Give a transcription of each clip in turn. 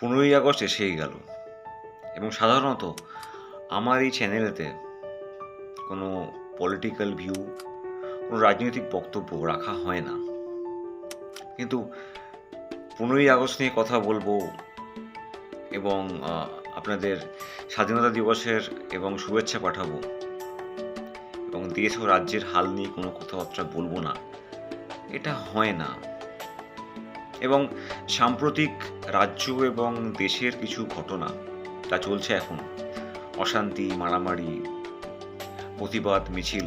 পনেরোই আগস্ট এসেই গেল। এবং সাধারণত আমার এই চ্যানেলেতে কোনো পলিটিক্যাল ভিউ কোনো রাজনৈতিক বক্তব্য রাখা হয় না। কিন্তু পনেরোই আগস্ট নিয়ে কথা বলব এবং আপনাদের স্বাধীনতা দিবসের এবং শুভেচ্ছা পাঠাবো। এবং দেশ ও রাজ্যের হাল নিয়ে কোনো কথাবার্তা বলব না। এটা হয় না। এবং সাম্প্রতিক রাজ্য এবং দেশের কিছু ঘটনা তা চলছে এখন। অশান্তি, মারামারি, প্রতিবাদ, মিছিল।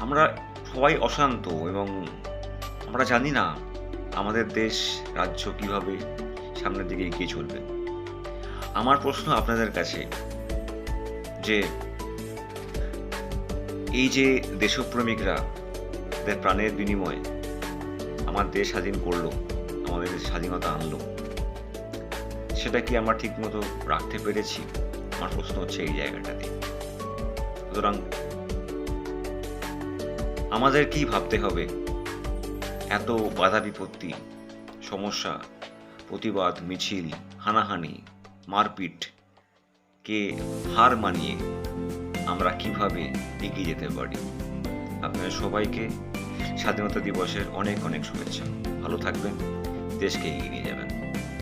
আমরা সবাই অশান্ত এবং আমরা জানি না আমাদের দেশ, রাজ্য কীভাবে সামনের দিকে এগিয়ে চলবে। আমার প্রশ্ন আপনাদের কাছে যে, এই যে দেশপ্রেমিকরা তাদের প্রাণের বিনিময়ে আমার দেশ স্বাধীন করল, আমাদের স্বাধীনতা আনলো। সেটা কি আমরা ঠিকমতো রাখতে পেরেছি? আমার প্রশ্ন হচ্ছে এই জায়গাটাতে। সুতরাং আমাদের কি ভাবতে হবে? এত বাধা বিপত্তি, সমস্যা, প্রতিবাদ, মিছিল, হানাহানি, মারপিট, কে হার মানিয়ে আমরা কীভাবে এগিয়ে যেতে পারি? আপনাদের সবাইকে স্বাধীনতা দিবসের অনেক অনেক শুভেচ্ছা। ভালো থাকবেন দেশকে এগিয়ে নিয়ে যাবেন।